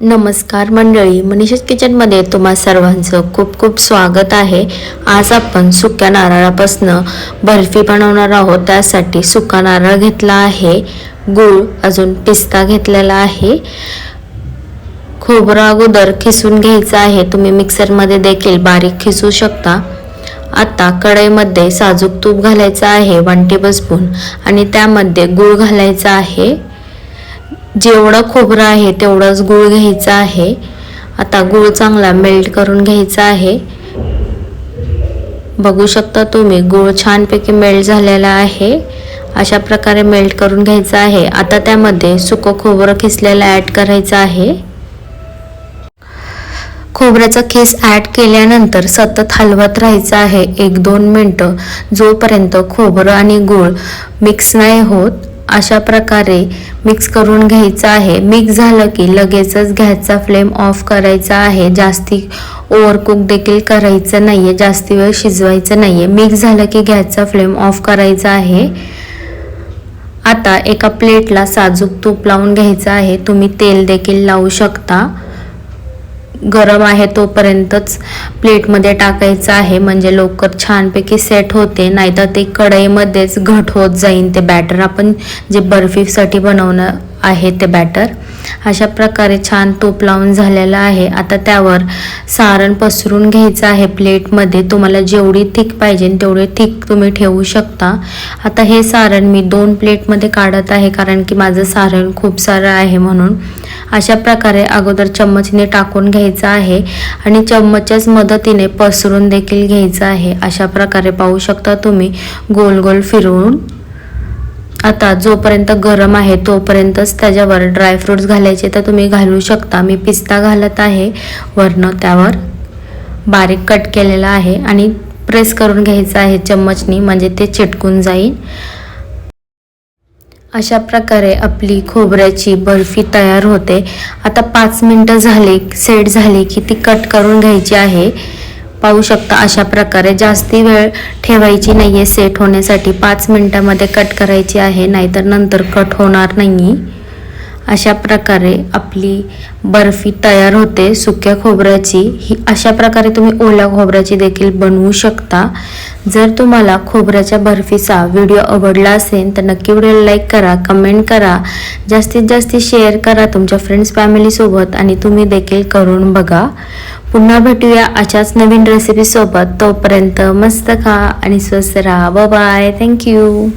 नमस्कार मंडळी मनीषाच किचनमध्ये तुम्हा सर्वांचं खूप खूप स्वागत आहे. आज आपण सुक्या नारळापासनं बर्फी बनवणार आहोत. त्यासाठी सुका नारळ घेतला आहे. गूळ अजून पिस्ता घेतलेला आहे. खोबरं अगोदर खिसून घ्यायचं आहे. तुम्ही मिक्सरमध्ये देखील बारीक खिसू शकता. आता कढईमध्ये साजूक तूप घालायचं आहे वन टेबलस्पून आणि त्यामध्ये गूळ घालायचा आहे. जेवढं खोबरं आहे तेवढंच गूळ घ्यायचं आहे. आता गूळ चांगला मेल्ट करून घ्यायचा आहे. बघू शकता तुम्ही गूळ छानपैकी मेल्ट झालेला आहे. अशा प्रकारे मेल्ट करून घ्यायचं आहे. आता त्यामध्ये सुकं खोबरं खिसलेलं ॲड करायचं आहे. खोबऱ्याचा खीस ॲड केल्यानंतर सतत हलवत राहायचं आहे. एक दोन मिनटं. जोपर्यंत खोबरं आणि गूळ मिक्स नाही होत अशा प्रकारे मिक्स करून घ्यायचं आहे. मिक्स झालं की लगेचच गॅसचा फ्लेम ऑफ करायचा आहे. जास्ती ओव्हरकुक देखील करायचं नाही आहे जास्ती वेळ शिजवायचं नाही आहे मिक्स झालं की गॅसचा फ्लेम ऑफ करायचा आहे. आता एका प्लेटला साजूक तूप लावून घ्यायचं आहे. तुम्ही तेल देखील लावू शकता. गरम आहे तोपर्यंतच प्लेटमध्ये टाकायचं आहे. म्हणजे लवकर छानपैकी सेट होते. नाहीतर ते कढईमध्येच घट होत जाईन ते बॅटर आपण जे बर्फीसाठी बनवणं आहे ते बॅटर अशा प्रकारे छान तूप लावून झालेलं आहे. आता त्यावर सारण पसरून घ्यायचं आहे प्लेटमध्ये. तुम्हाला जेवढी थिक पाहिजे तेवढे थिक तुम्ही ठेवू शकता. आता हे सारण मी दोन प्लेटमध्ये काढत आहे कारण की माझं सारण खूप सारं आहे म्हणून. अशा प्रकारे अगोदर चम्मचने टाकून घ्यायचं आहे आणि चम्मचच्याच मदतीने पसरून देखील घ्यायचं आहे. अशा प्रकारे पाहू शकता तुम्ही. गोल गोल फिरवून. आता जोपर्यंत गरम आहे तोपर्यंतच त्याच्यावर ड्रायफ्रूट्स घालायचे. तर तुम्ही घालू शकता. मी पिस्ता घालत आहे. वरनं त्यावर बारीक कट केलेला आहे आणि प्रेस करून घ्यायचं आहे चम्मचनी म्हणजे ते चिटकून जाईल. अशा प्रकारे आपली खोबऱ्याची बर्फी तयार होते. आता पाच मिनटं झाले सेट झाली की ती कट करून घ्यायची आहे. पाहू शकता अशा प्रकारे जास्ती वेळ ठेवायची नाही आहे सेट होण्यासाठी पाच मिनटामध्ये कट करायची आहे नाहीतर नंतर कट होणार नाही अशा प्रकारे आपली बर्फी तयार होते सुक्या खोबऱ्याची. ही अशा प्रकारे तुम्ही ओल्या खोबऱ्याची देखील बनवू शकता. जर तुम्हाला खोबऱ्याच्या बर्फीचा व्हिडिओ आवडला असेल तर नक्की व्हिडिओला लाईक करा कमेंट करा. जास्तीत जास्त शेअर करा तुमच्या फ्रेंड्स फॅमिलीसोबत आणि तुम्ही देखील करून बघा. पुन्हा भेटूया अशाच नवीन रेसिपीसोबत तोपर्यंत मस्त खा आणि स्वस्त राहा. Bye thank you